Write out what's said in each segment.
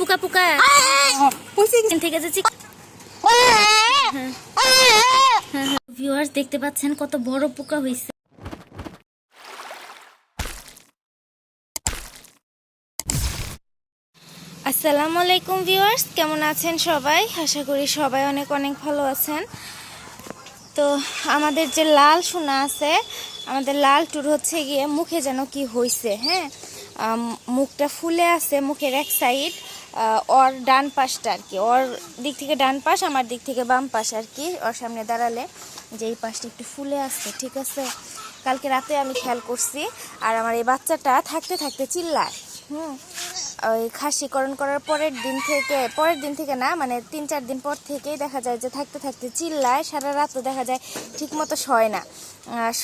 পুকা পুকা। থেকে যে ভিউয়ার্স দেখতে পাচ্ছেন কত বড় পোকা হয়েছে আসসালামু আলাইকুম ভিউয়ার্স কেমন আছেন সবাই? আশা করি সবাই অনেক অনেক ভালো আছেন। তো আমাদের যে লাল সোনা আছে আমাদের লাল টুর হচ্ছে গিয়ে মুখে যেন কি হইছে হ্যাঁ? মুখটা ফুলে আছে মুখের এক সাইড ওর ডান পাশটা আর কি। ওর দিক থেকে ডান পাশ, আমার দিক থেকে বাম পাশ আর কি। ওর সামনে দাঁড়ালে যে এই পাশটা একটু ফুলে আসছে ঠিক আছে? কালকে রাতে আমি খেয়াল করছি। আর আমার এই বাচ্চাটা থাকতে থাকতে চিল্লায়। হুম? ওই খাসিকরণ করার পরের দিন থেকে, পরের দিন থেকে না মানে তিন চার দিন পর থেকেই দেখা যায় যে থাকতে থাকতে চিল্লায়, সারা রাতও দেখা যায় ঠিক মতো শয় না।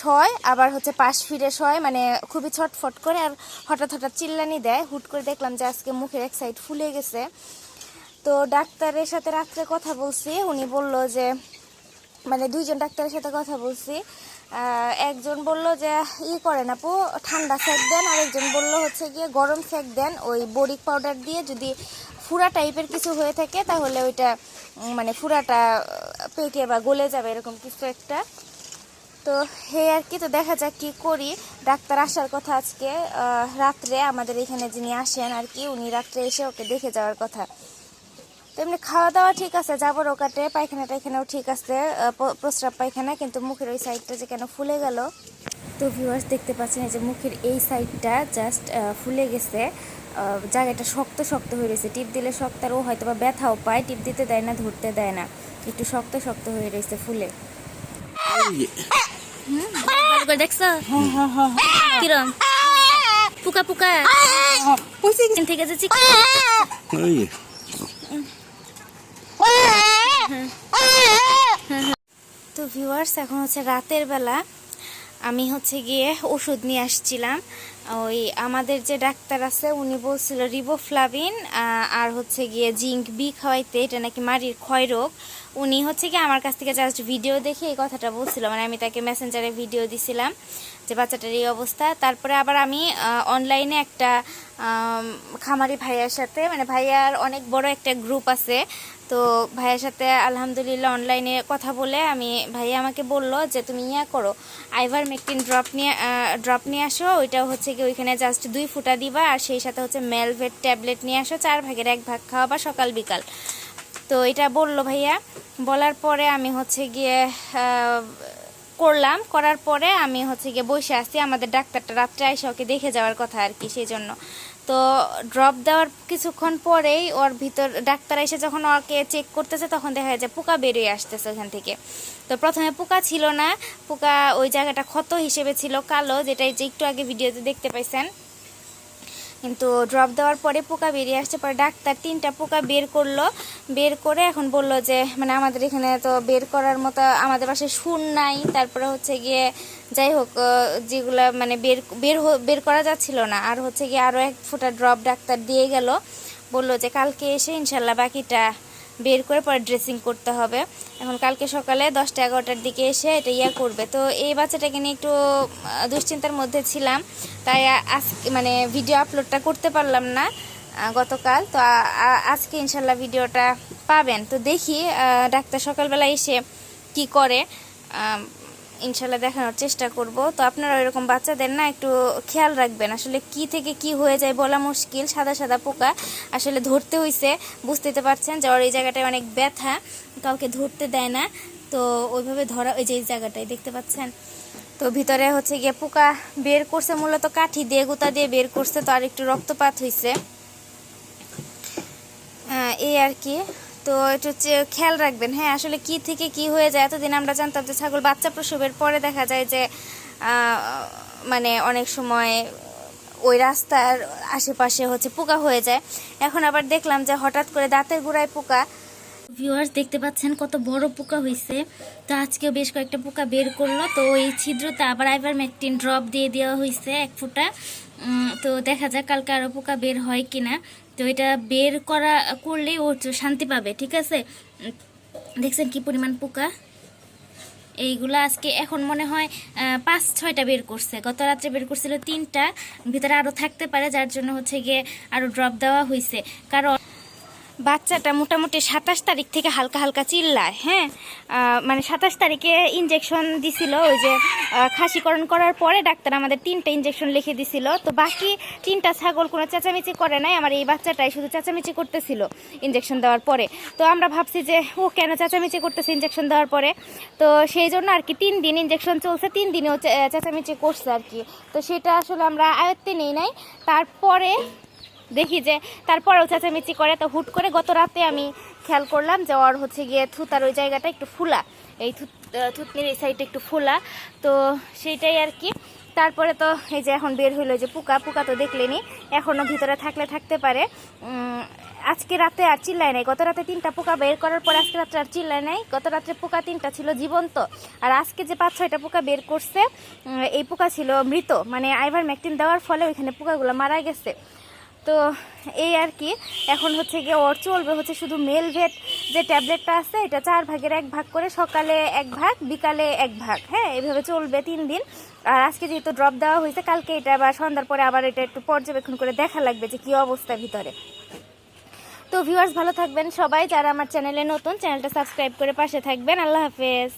শয়, আবার হচ্ছে পাশ ফিরে শয় মানে খুবই ছটফট করে আর হঠাৎ হঠাৎ চিল্লানি দেয়। হুট করে দেখলাম যে আজকে মুখের এক সাইড ফুলে গেছে। তো ডাক্তারের সাথে রাত্রে কথা বলছি, উনি বলল যে মানে দুইজন ডাক্তারের সাথে কথা বলছি। একজন বলল যে, ই করেন আপু, ঠান্ডা সেক দেন আর একজন বলল হচ্ছে গিয়ে গরম সেক দেন, ওই বরিক পাউডার দিয়ে যদি ফুরা টাইপের কিছু হয়ে থাকে, তাহলে ওইটা মানে ফুরাটা পেকে বা গলে যাবে এরকম কিছু একটা। তো হে আর কি, তো দেখা যাক কি করি। ডাক্তার আসার কথা আজকে রাত্রে আমাদের এখানে যিনি আসেন আর কি, উনি রাত্রে এসে ওকে দেখে যাওয়ার কথা। তো এমনি খাওয়া দাওয়া ঠিক আছে যাবর ওকাটে পায়খানা টাইখানাও ঠিক আছে প্রস্রাব পায়খানা, কিন্তু মুখের ওই সাইডটা যে কেন ফুলে গেল তো ভিউয়ার্স দেখতে পাচ্ছেন এই যে মুখের এই সাইডটা জাস্ট ফুলে গেছে। জায়গাটা শক্ত শক্ত হয়ে রয়েছে। টিপ দিলে শক্ত আর ও হয়তো বা ব্যথাও পায়, টিপ দিতে দেয় না, ধরতে দেয় না। একটু শক্ত শক্ত হয়ে রয়েছে ফুলে। চিক Oi. তো ভিউয়ার্স এখন হচ্ছে রাতের বেলা। আমি হচ্ছে গিয়ে ওষুধ নিয়ে আসছিলাম। ওই আমাদের যে ডাক্তার আছে, উনি বলছিল রিবোফ্লাভিন আর হচ্ছে গিয়ে জিঙ্ক বি খাওয়াইতে এটা নাকি মারির ক্ষয় রোগ। উনি হচ্ছে কি আমার কাছ থেকে জাস্ট ভিডিও দেখে এই কথাটা বলছিল। মানে আমি তাকে মেসেঞ্জারে ভিডিও দিছিলাম যে বাচ্চাটার এই অবস্থা। তারপরে আবার আমি অনলাইনে একটা খামারি ভাইয়ার সাথে মানে ভাইয়ার অনেক বড় একটা গ্রুপ আছে। তো ভাইয়ার সাথে আলহামদুলিল্লাহ অনলাইনে কথা বলে আমি, ভাইয়া আমাকে বলল যে, তুমি ইয়া করো আইভার মেকটিন ড্রপ নিয়ে ড্রপ নিয়ে আসো, ওইটাও হচ্ছে কি ওইখানে জাস্ট দুই ফুটা দিবা আর সেই সাথে হচ্ছে মেলভেট ট্যাবলেট নিয়ে আসো, চার ভাগের এক ভাগ খাওয়াবা সকাল বিকাল। তো এটা বলল ভাইয়া। বলার পরে আমি হচ্ছে গিয়ে করলাম। করার পরে আমি হচ্ছে গিয়ে বসে আসছি। আমাদের ডাক্তারটা রাত্রে এসে ওকে দেখে যাওয়ার কথা আর কি, সেই জন্য। তো ড্রপ দেওয়ার কিছুক্ষণ পরেই ওর ভিতর, ডাক্তার এসে যখন ওকে চেক করতেছে তখন দেখা যায় পোকা বেরিয়ে আসতেছে ওখান থেকে। তো প্রথমে পোকা ছিল না, পোকা ওই জায়গাটা ক্ষত হিসেবে ছিল কালো যেটা যে একটু আগে ভিডিওতে দেখতে পাইছেন। কিন্তু ড্রপ দেওয়ার পরে পোকা বেরিয়ে আসছে, পরে ডাক্তার তিনটা পোকা বের করল বের করে এখন বলল যে মানে আমাদের এখানে তো বের করার মতো আমাদের পাশে সুর নাই, তারপরে হচ্ছে গিয়ে যাই হোক যেগুলা মানে বের বের বের করা যাচ্ছিল না। আর হচ্ছে গিয়ে আরও এক ফোঁটা ড্রপ ডাক্তার দিয়ে গেল, বলল যে কালকে এসে ইনশাল্লাহ বাকিটা বের করে পরে ড্রেসিং করতে হবে। এখন কালকে সকালে দশটা এগারোটার দিকে এসে এটা ইয়া করবে। তো এই বাচ্চাটাকে নিয়ে একটু দুশ্চিন্তার মধ্যে ছিলাম, তাই আজকে মানে ভিডিও আপলোডটা করতে পারলাম না। গতকাল। তো আজকে ইনশাল্লাহ ভিডিওটা পাবেন। তো দেখি ডাক্তার সকালবেলা এসে কি করে ইনশাল্লাহ দেখানোর চেষ্টা করব। তো আপনারা এরকম বাচ্চাদের না একটু খেয়াল রাখবেন, আসলে কি থেকে কি হয়ে যায় বলা মুশকিল, সাদা সাদা পোকা আসলে ধরতে হইছে। বুঝতে পারছেন যে ওর এই জায়গাটায় অনেক ব্যথা, কাউকে ধরতে দেয় না। তো ওইভাবে ধরা, ওই যে এই জায়গাটায়, দেখতে পাচ্ছেন? তো ভিতরে হচ্ছে গিয়ে পোকা বের করছে, মূলত কাঠি দিয়ে, গুতা দিয়ে বের করছে, তো আর একটু রক্তপাত হয়েছে এই আর কি। তো একটু খেয়াল রাখবেন হ্যাঁ আসলে কি থেকে কি হয়ে যায়? এতদিন আমরা জানতাম যে ছাগল বাচ্চা প্রসবের পরে দেখা যায় যে মানে অনেক সময় ওই রাস্তার আশেপাশে হচ্ছে পোকা হয়ে যায়। এখন আবার দেখলাম যে হঠাৎ করে দাঁতের গোড়ায় পোকা। ভিউয়ার্স দেখতে পাচ্ছেন কত বড় পোকা হয়েছে তো আজকেও বেশ কয়েকটা পোকা বের করল। তো ওই ছিদ্রতে আবার আইভারমেকটিন ড্রপ দিয়ে দেওয়া হয়েছে এক ফুটা। তো দেখা যাক কালকে আরও পোকা বের হয় কিনা। তো এটা বের করা করলে ও শান্তি পাবে, ঠিক আছে? দেখছেন কি পরিমাণ পোকা? এইগুলো আজকে এখন মনে হয় পাঁচ, ছয়টা বের করছে। গত রাত্রে বের করছিল তিনটা, ভিতরে আরও থাকতে পারে, যার জন্য হচ্ছে গিয়ে আরও ড্রপ দেওয়া হয়েছে কারণ বাচ্চাটা মোটামুটি সাতাশ তারিখ থেকে হালকা হালকা চিল্লায় হ্যাঁ? মানে সাতাশ তারিখে ইঞ্জেকশন দিছিল, ওই যে খাসিকরণ করার পরে ডাক্তার আমাদের তিনটা ইঞ্জেকশন লিখে দিছিল। তো বাকি তিনটা ছাগল কোনো চেঁচামেচি করে নাই, আমার এই বাচ্চাটাই শুধু চেঁচামেচি করতেছিল ইঞ্জেকশন দেওয়ার পরে। তো আমরা ভাবছি যে, ও কেন চেঁচামেচি করতেছে ইঞ্জেকশন দেওয়ার পরে? তো সেই জন্য আর কি তিন দিন ইঞ্জেকশন চলছে, তিন দিনেও চেঁচামেচি করছে আর কি। তো সেটা আসলে আমরা আয়ত্তে নেই নাই। তারপরে দেখি যে তারপরেও চেঁচামেচি করে। তো হুট করে গত রাতে আমি খেয়াল করলাম যে ওর হচ্ছে গিয়ে থুতার ওই জায়গাটা একটু ফুলা। এই থুতনির এই সাইডটা একটু ফুলা। তো সেইটাই আর কি। তারপরে তো এই যে এখন বের হইল যে পোকা পোকা তো দেখলেনি। এখনও ভিতরে থাকলে থাকতে পারে। আজকে রাতে আর চিল্লায় নাই। গত রাতে তিনটা পোকা বের করার পর আজকে রাত্রে আর চিল্লায় নাই। গত রাত্রে পোকা তিনটা ছিল জীবন্ত। আর আজকে যে পাঁচ ছয়টা পোকা বের করছে এই পোকা ছিল মৃত। মানে আইভার ম্যাকটিন দেওয়ার ফলে ওইখানে পোকাগুলো মারা গেছে। তো এই আর কি। এখন হচ্ছে গিয়ে ওর চলবে হচ্ছে শুধু মেল ভেট যে ট্যাবলেটটা আছে, এটা চার ভাগের এক ভাগ করে সকালে এক ভাগ, বিকালে এক ভাগ। হ্যাঁ এইভাবে চলবে তিন দিন। আর আজকে যেহেতু ড্রপ দেওয়া হয়েছে, কালকে এটা আবার সন্ধ্যার পরে আবার এটা একটু পর্যবেক্ষণ করে দেখা লাগবে যে কী অবস্থা ভিতরে। তো ভিউয়ার্স ভালো থাকবেন সবাই, যারা আমার চ্যানেলে নতুন চ্যানেলটা সাবস্ক্রাইব করে পাশে থাকবেন। আল্লাহ হাফেজ।